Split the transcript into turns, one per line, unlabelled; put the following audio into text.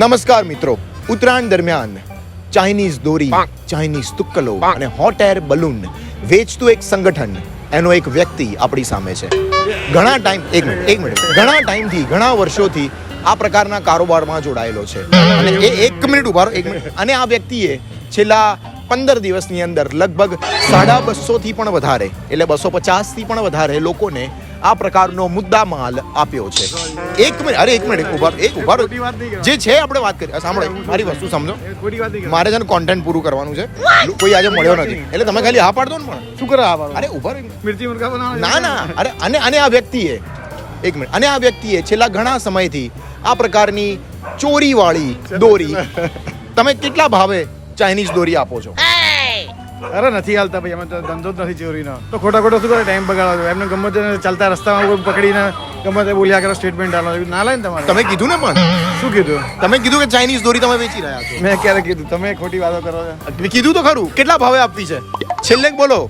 નમસ્કાર મિત્રો. ઉત્તરાયણ દરમિયાન ચાઇનીઝ દોરી ચાઇનીઝ તુક્કલો અને હોટ એર બલૂન વેચતું એક સંગઠન એનો એક વ્યક્તિ આપણી સામે છે. ઘણા ટાઈમ એક મિનિટ એક મિનિટ ઘણા ટાઈમથી ઘણા વર્ષોથી આ પ્રકારના કારોબારમાં જોડાયેલો છે. અને એ એક મિનિટ ઉભારો એક મિનિટ અને આ વ્યક્તિએ છેલ્લા પંદર દિવસની અંદર લગભગ સાડા બસોથી પણ વધારે એટલે બસો પચાસથી પણ વધારે લોકોને આ પ્રકારનો મુદ્દા માલ આપ્યો છે. એક મિનિટ અરે એક મિનિટ ઊભા એક
ઊભા.
જે છે આપણે વાત કરીએ સાંભળો મારી વસ્તુ સમજો. મારે છે ને કોન્ટેન્ટ પૂરું કરવાનું છે. કોઈ આજે મળ્યો નથી. એટલે તમે ખાલી હા પાડ દો ને પણ
શું કરે આ
અરે ઊભા
મિર્ચી મુર્ગા
ના ના અરે અને અને આ વ્યક્તિએ એક મિનિટ અને આ વ્યક્તિએ છેલ્લા ઘણા સમયથી આ પ્રકારની ચોરીવાળી દોરી તમે કેટલા ભાવે ચાઇનીઝ દોરી આપો છો.
અરે નથી હાલતા ભાઈ અમે તો ધંધો જ નથી ચોરીનો. તો ખોટા ખોટા શું કરે? ટાઈમ બગાડો દો. એમને ગમે તે ચાલતા રસ્તામાં કોઈ પકડીને ગમે તે બોલ્યા કરે સ્ટેટમેન્ટ આલો. ના લાય ને તમારે.
તમે કીધું ને પણ?
શું કીધું?
તમે કીધું કે ચાઇનીઝ દોરી તમે વેચી રહ્યા છો.
મેં ક્યારે કીધું? તમે ખોટી વાતો કરો છો.
કીધું તો ખરું. કેટલા ભાવે આપવી છે? છેલ્લે બોલો.